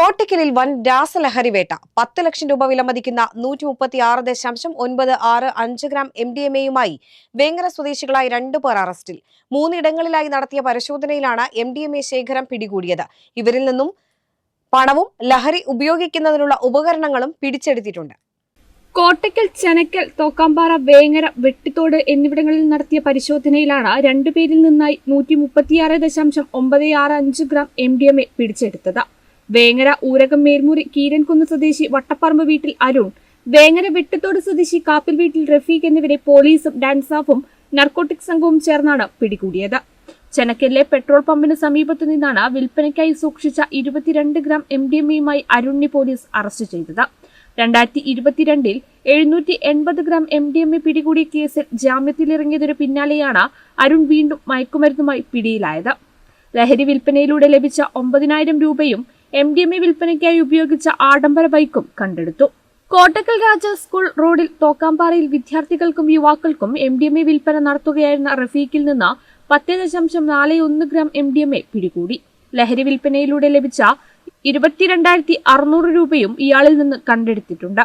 കോട്ടയ്ക്കലിൽ വൻ രാസലഹരി വേട്ട പത്ത് ലക്ഷം രൂപ വിലമതിക്കുന്ന നൂറ്റി മുപ്പത്തി ആറ് ദശാംശം ഒൻപത് ആറ് അഞ്ച് ഗ്രാം എം ഡി എം എയുമായി വേങ്ങര സ്വദേശികളായി രണ്ടു പേർ അറസ്റ്റിൽ. മൂന്നിടങ്ങളിലായി നടത്തിയ പരിശോധനയിലാണ് എം ഡി എം എ ശേഖരം പിടികൂടിയത്. ഇവരിൽ നിന്നും പണവും ലഹരി ഉപയോഗിക്കുന്നതിനുള്ള ഉപകരണങ്ങളും പിടിച്ചെടുത്തിട്ടുണ്ട്. കോട്ടയ്ക്കൽ ചെനക്കൽ തോക്കാമ്പാറ വേങ്ങര വെട്ടിത്തോട് എന്നിവിടങ്ങളിൽ നടത്തിയ പരിശോധനയിലാണ് രണ്ടുപേരിൽ നിന്നായി നൂറ്റി മുപ്പത്തിയാറ് ദശാംശം ഒമ്പത് ആറ് അഞ്ച് gram M D M A പിടിച്ചെടുത്തത്. വേങ്ങര ഊരകം മേൽമുറി കീരൻകുന്ന് സ്വദേശി വട്ടപ്പറമ്പ് വീട്ടിൽ അരുൺ വേങ്ങര വെട്ടത്തോട് സ്വദേശി കാപ്പിൽ വീട്ടിൽ റഫീഖ് എന്നിവരെ പോലീസും ഡാൻസാഫും നർക്കോട്ടിക് സംഘവും ചേർന്നാണ് പിടികൂടിയത്. ചെനക്കലിലെ പെട്രോൾ പമ്പിന് സമീപത്തു നിന്നാണ് വിൽപ്പനയ്ക്കായി സൂക്ഷിച്ച ഇരുപത്തിരണ്ട് ഗ്രാം എം ഡി എം എയുമായി അരുണിനെ പോലീസ് അറസ്റ്റ് ചെയ്തത്. രണ്ടായിരത്തി ഇരുപത്തിരണ്ടിൽ എഴുന്നൂറ്റി എൺപത് gram M D M A പിടികൂടിയ കേസിൽ ജാമ്യത്തിലിറങ്ങിയതിനു പിന്നാലെയാണ് അരുൺ വീണ്ടും മയക്കുമരുന്നുമായി പിടിയിലായത്. ലഹരി വിൽപ്പനയിലൂടെ ലഭിച്ച ഒമ്പതിനായിരം രൂപയും എം ഡി എം എ വിൽപ്പനയ്ക്കായി ഉപയോഗിച്ച ആഡംബര ബൈക്കും കണ്ടെടുത്തു. കോട്ടക്കൽ രാജ സ്കൂൾ റോഡിൽ തോക്കാമ്പാറയിൽ വിദ്യാർത്ഥികൾക്കും യുവാക്കൾക്കും എം ഡി എം എ വിൽപ്പന നടത്തുകയായിരുന്ന റഫീഖിൽ നിന്ന് പത്ത് ദശാംശം നാല് ഒന്ന് gram M D M A പിടികൂടി. ലഹരി വിൽപ്പനയിലൂടെ ലഭിച്ച ഇരുപത്തിരണ്ടായിരത്തി അറുന്നൂറ് രൂപയും ഇയാളിൽ നിന്ന് കണ്ടെടുത്തിട്ടുണ്ട്.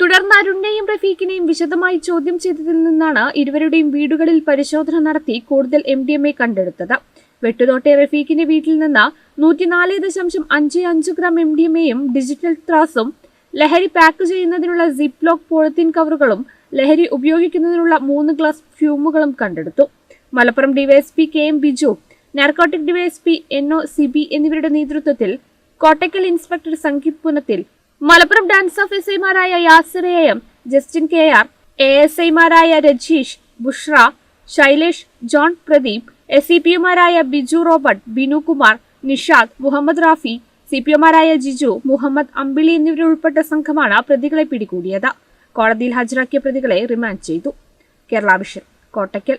തുടർന്ന് അരുണിനെയും റഫീഖിനെയും വിശദമായി ചോദ്യം ചെയ്തതിൽ നിന്നാണ് ഇരുവരുടെയും വീടുകളിൽ പരിശോധന നടത്തി കൂടുതൽ എം ഡി എം എ കണ്ടെടുത്തത്. വെട്ടുതോട്ടെ റഫീഖിന്റെ വീട്ടിൽ നിന്ന് നൂറ്റിനാല് ദശാംശം അഞ്ച് അഞ്ച് ഗ്രാം എം ഡി എയും ഡിജിറ്റൽ ത്രാസും ലഹരി പാക്ക് ചെയ്യുന്നതിനുള്ള സിപ്ലോക്ക് പോളിത്തീൻ കവറുകളും ലഹരി ഉപയോഗിക്കുന്നതിനുള്ള മൂന്ന് ഗ്ലാസ് ഫ്യൂമുകളും കണ്ടെടുത്തു. Malappuram DYSP K M Biju narcotic DYSP N O C B എന്നിവരുടെ നേതൃത്വത്തിൽ Kottakkal inspector Sangeeth Punathil Malappuram DANSAF S M Justin K R A S ഐമാരായ Rajeesh Bushra Shailesh John Pradeep S C Biju Robert Binu Kumar Nishad Muhammad Rafi C P Jiju Muhammad Ambili എന്നിവരുൾപ്പെട്ട സംഘമാണ് പ്രതികളെ പിടികൂടിയത്. കോടതിയിൽ ഹാജരാക്കിയ പ്രതികളെ remand ചെയ്തു. Kerala vision Kottakkal